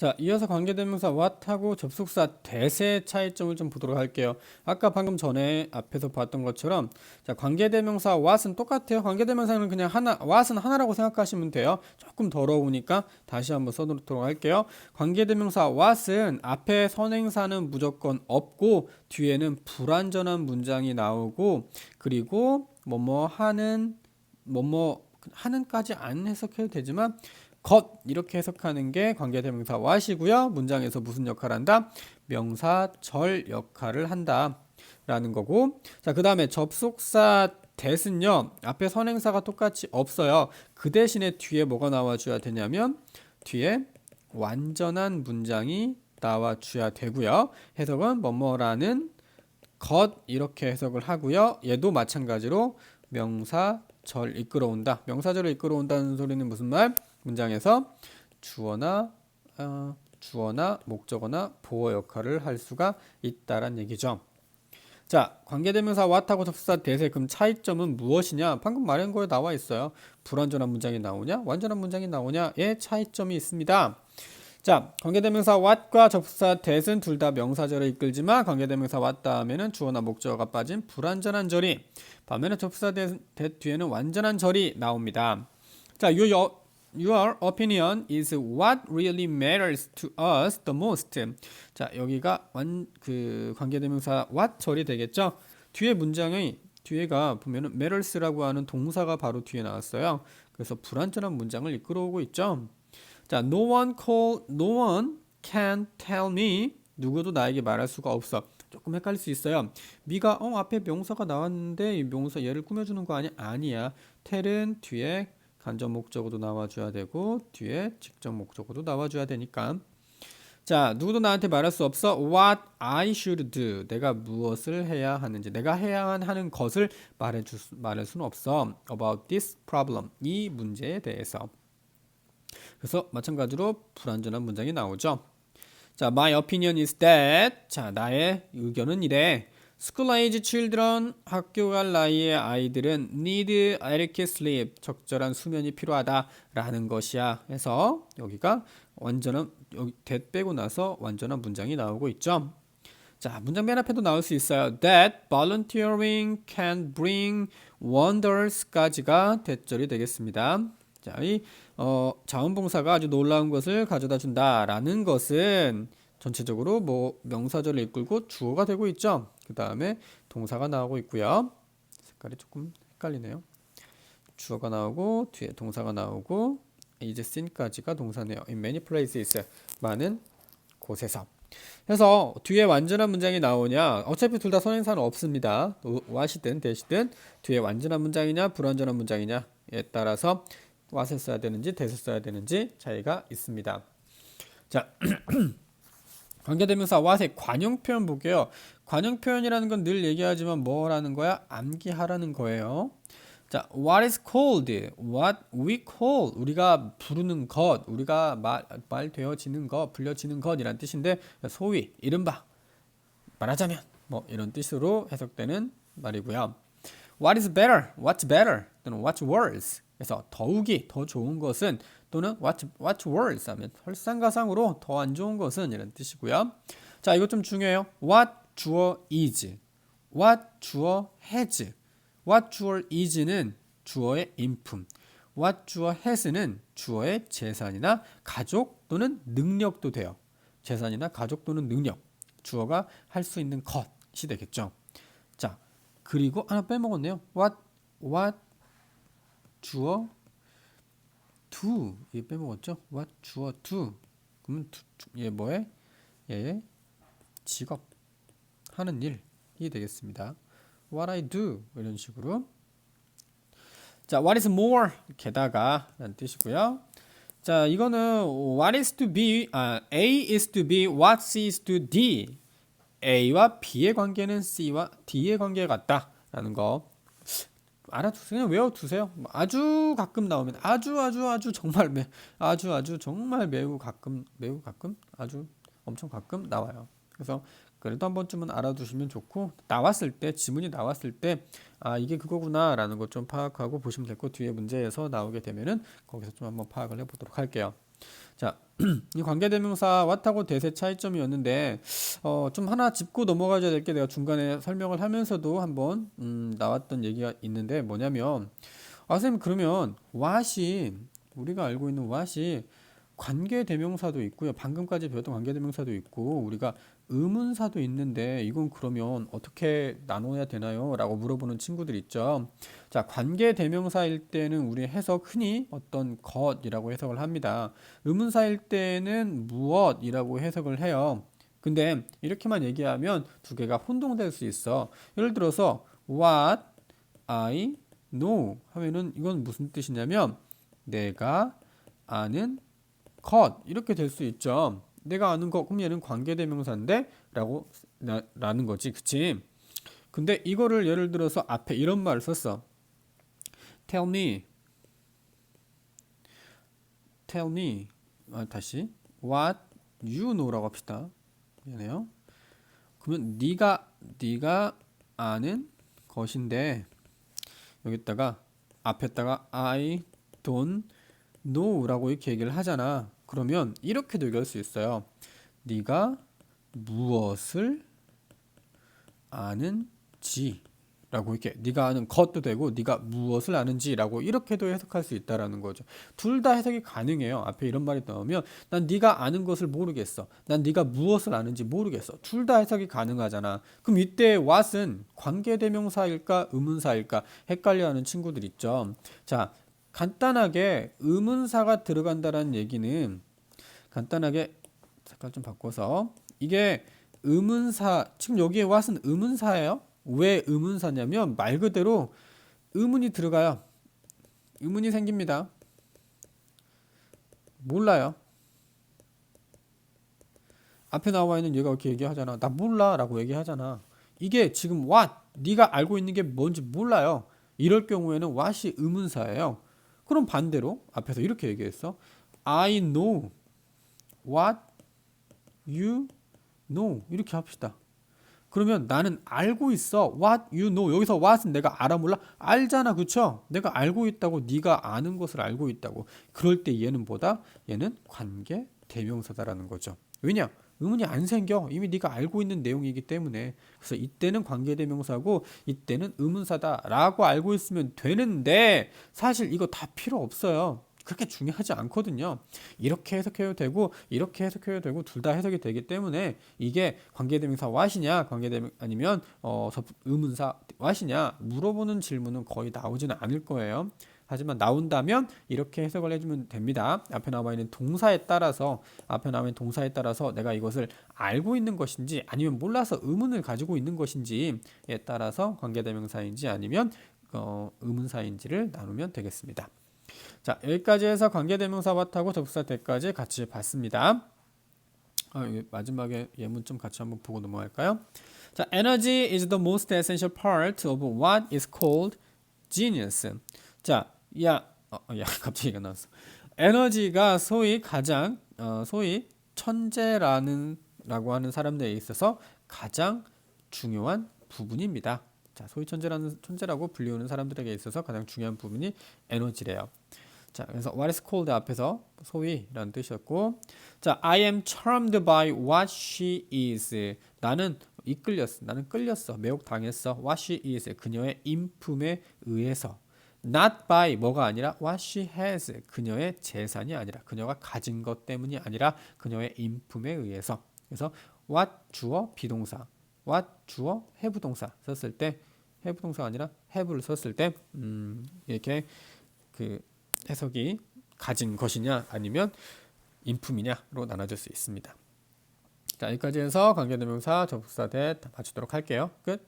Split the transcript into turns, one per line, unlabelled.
자, 이어서 관계대명사 what하고 접속사 that의 차이점을 좀 보도록 할게요. 아까 방금 전에 앞에서 봤던 것처럼 자, 관계대명사 what은 똑같아요. 관계대명사는 그냥 하나, what은 하나라고 생각하시면 돼요. 조금 더러우니까 다시 한번 써놓도록 할게요. 관계대명사 what은 앞에 선행사는 무조건 없고 뒤에는 불완전한 문장이 나오고 그리고 뭐뭐 하는 뭐뭐 하는까지 안 해석해도 되지만 것 이렇게 해석하는 게 관계대명사 what이고요. 문장에서 무슨 역할을 한다? 명사절 역할을 한다. 라는 거고 자 그 다음에 접속사 that은요 앞에 선행사가 똑같이 없어요 그 대신에 뒤에 뭐가 나와줘야 되냐면 뒤에 완전한 문장이 나와줘야 되고요 해석은 뭐뭐라는 것 이렇게 해석을 하고요 얘도 마찬가지로 명사절 이끌어온다 명사절을 이끌어온다는 소리는 무슨 말 문장에서 주어나 어, 주어나 목적어나 보어 역할을 할 수가 있다란 얘기죠. 자, 관계대명사 what하고 접수사 that의 그럼 차이점은 무엇이냐? 방금 말한 거에 나와 있어요. 불완전한 문장이 나오냐? 완전한 문장이 나오냐?의 차이점이 있습니다. 자, 관계대명사 what과 접수사 that은 둘 다 명사절을 이끌지만 관계대명사 what 다음에는 주어나 목적어가 빠진 불완전한 절이 반면에 접수사 that 뒤에는 완전한 절이 나옵니다. 자, 요 여, Your opinion is what really matters to us the most. 자, 여기가 완 그 관계대명사 what 절이 되겠죠? 뒤에 문장의 뒤에가 보면은 matters라고 하는 동사가 바로 뒤에 나왔어요. 그래서 불완전한 문장을 이끌어오고 있죠. 자, no one call, no one can tell me. 누구도 나에게 말할 수가 없어. 조금 헷갈릴 수 있어요. 미가 어 앞에 명사가 나왔는데 이 명사 얘를 꾸며주는 거 아니야? 아니야. tell은 뒤에 간접 목적어도 나와줘야 되고 뒤에 직접 목적어도 나와줘야 되니까. 자 누구도 나한테 말할 수 없어. What I should do. 내가 무엇을 해야 하는지 내가 해야 하는 것을 말해줄 수, 말할 수는 없어. About this problem. 이 문제에 대해서. 그래서 마찬가지로 불완전한 문장이 나오죠. 자 my opinion is that. 자 나의 의견은 이래 School age children 학교 갈 나이의 아이들은 need adequate sleep 적절한 수면이 필요하다라는 것이야. 해서 여기가 완전한 여기 that 빼고 나서 완전한 문장이 나오고 있죠. 자, 문장 맨 앞에도 나올 수 있어요. That volunteering can bring wonders까지가 대절이 되겠습니다. 자, 이 어, 자원봉사가 아주 놀라운 것을 가져다 준다라는 것은 전체적으로 뭐 명사절을 이끌고 주어가 되고 있죠. 그 다음에 동사가 나오고 있고요. 색깔이 조금 헷갈리네요. 주어가 나오고 뒤에 동사가 나오고 이제 sin까지가 동사네요. In many places 많은 곳에서. 그래서 뒤에 완전한 문장이 나오냐? 어차피 둘 다 선행사는 없습니다. what이든 that이든 뒤에 완전한 문장이냐 불완전한 문장이냐에 따라서 what을 써야 되는지 that을 써야 되는지 차이가 있습니다. 자. 관계대명사 what의 관용 표현 볼게요. 관용 표현이라는 건 늘 얘기하지만 뭐라는 거야? 암기하라는 거예요. 자, what is called? what we call. 우리가 부르는 것, 우리가 말, 말 되어지는 것, 불려지는 것이란 뜻인데 소위 이른바 말하자면 뭐 이런 뜻으로 해석되는 말이고요. What is better? What's better? 또는 what's worse? 그래서 더욱이 더 좋은 것은 또는 what, what worse 하면 설상가상으로 더 안 좋은 것은 이런 뜻이고요. 자, 이것 좀 중요해요. what 주어 is, what 주어 has, what 주어 is는 주어의 인품, what 주어 has는 주어의 재산이나 가족 또는 능력도 돼요. 재산이나 가족 또는 능력, 주어가 할 수 있는 것이 되겠죠. 자, 그리고 하나 빼먹었네요. what, what 주어 do 얘 빼먹었죠? what 주어 do 그러면 얘 뭐해? 얘 직업 하는 일이 되겠습니다. what I do 이런 식으로 자 what is more 게다가 라는 뜻이고요. 자 이거는 what is to be 아 A is to be what C is to D A와 B의 관계는 C와 D의 관계 같다라는 거 알아두세요. 그냥 외워두세요. 아주 가끔 나오면 아주 아주 아주 정말 매 아주 아주 정말 매우 가끔 매우 가끔 아주 엄청 가끔 나와요. 그래서 그래도 한 번쯤은 알아두시면 좋고 나왔을 때 지문이 나왔을 때 아 이게 그거구나라는 것 좀 파악하고 보시면 될거 뒤에 문제에서 나오게 되면은 거기서 좀 한번 파악을 해보도록 할게요. 자, 이 관계대명사 what하고 대세 차이점이었는데 어, 좀 하나 짚고 넘어가야 될 게 내가 중간에 설명을 하면서도 한번 음, 나왔던 얘기가 있는데 뭐냐면 아 선생님 그러면 what이 우리가 알고 있는 what이 관계 대명사도 있고요. 방금까지 배웠던 관계 대명사도 있고 우리가 의문사도 있는데 이건 그러면 어떻게 나눠야 되나요? 라고 물어보는 친구들 있죠. 자, 관계 대명사일 때는 우리 해석 흔히 어떤 것이라고 해석을 합니다. 의문사일 때는 무엇이라고 해석을 해요. 근데 이렇게만 얘기하면 두 개가 혼동될 수 있어. 예를 들어서 what I know 하면은 이건 무슨 뜻이냐면 내가 아는 것 이렇게 될 수 있죠. 내가 아는 것 그럼 얘는 관계대명사인데 라고 나, 라는 거지. 그치? 근데 이거를 예를 들어서 앞에 이런 말을 썼어. tell me tell me 아, 다시 what you know라고 합시다. 미안해요. 그러면 네가 네가 아는 것인데 여기다가 앞에다가 I don't know라고 이렇게 얘기를 하잖아. 그러면 이렇게도 얘기할 수 있어요. 네가 무엇을 아는지 라고 이렇게 네가 아는 것도 되고 네가 무엇을 아는지라고 이렇게도 해석할 수 있다라는 거죠. 둘 다 해석이 가능해요. 앞에 이런 말이 나오면 난 네가 아는 것을 모르겠어. 난 네가 무엇을 아는지 모르겠어. 둘 다 해석이 가능하잖아. 그럼 이때 what은 관계대명사일까 의문사일까 헷갈려하는 친구들 있죠. 자, 간단하게 의문사가 들어간다라는 얘기는 간단하게 색깔 좀 바꿔서 이게 의문사 지금 여기에 what은 의문사예요. 왜 의문사냐면 말 그대로 의문이 들어가요. 의문이 생깁니다. 몰라요. 앞에 나와 있는 얘가 이렇게 얘기하잖아. 나 몰라라고 얘기하잖아. 이게 지금 what 네가 알고 있는 게 뭔지 몰라요. 이럴 경우에는 what이 의문사예요. 그럼 반대로 앞에서 이렇게 얘기했어. I know what you know 이렇게 합시다. 그러면 나는 알고 있어. What you know. 여기서 what은 내가 알아 몰라? 알잖아. 그쵸? 내가 알고 있다고 네가 아는 것을 알고 있다고. 그럴 때 얘는 뭐다? 얘는 관계 대명사다라는 거죠. 왜냐? 의문이 안 생겨. 이미 네가 알고 있는 내용이기 때문에. 그래서 이때는 관계 대명사고 이때는 의문사다라고 알고 있으면 되는데 사실 이거 다 필요 없어요. 그렇게 중요하지 않거든요. 이렇게 해석해도 되고 이렇게 해석해도 되고 둘 다 해석이 되기 때문에 이게 관계대명사 what이냐 관계대명 아니면 어 의문사 what이냐 물어보는 질문은 거의 나오지는 않을 거예요. 하지만 나온다면 이렇게 해석을 해주면 됩니다. 앞에 나와 있는 동사에 따라서 앞에 나와 있는 동사에 따라서 내가 이것을 알고 있는 것인지 아니면 몰라서 의문을 가지고 있는 것인지에 따라서 관계대명사인지 아니면 어, 의문사인지를 나누면 되겠습니다. 자 여기까지 해서 관계대명사와 타고 접수사 대까지 같이 봤습니다. 아, 마지막에 예문 좀 같이 한번 보고 넘어갈까요? 자, energy is the most essential part of what is called genius. 자, 야, 어, 야, 갑자기 얘가 나왔어. 에너지가 소위 가장 어, 소위 천재라는 라고 하는 사람들에 있어서 가장 중요한 부분입니다. 자, 소위 천재라는 천재라고 불리우는 사람들에게 있어서 가장 중요한 부분이 에너지래요. 자, 그래서 what is called 앞에서 소위라는 뜻이었고, 자, I am charmed by what she is. 나는 이끌렸어. 나는 끌렸어. 매혹 당했어. What she is. 그녀의 인품에 의해서. Not by 뭐가 아니라 what she has. 그녀의 재산이 아니라 그녀가 가진 것 때문이 아니라 그녀의 인품에 의해서. 그래서 what 주어 비동사. what 주어 have 동사 썼을 때 have 동사가 아니라 have를 썼을 때 음, 이렇게 그 해석이 가진 것이냐 아니면 인품이냐로 나눠질 수 있습니다. 자 여기까지 해서 관계대명사 접속사 대 마치도록 할게요. 끝.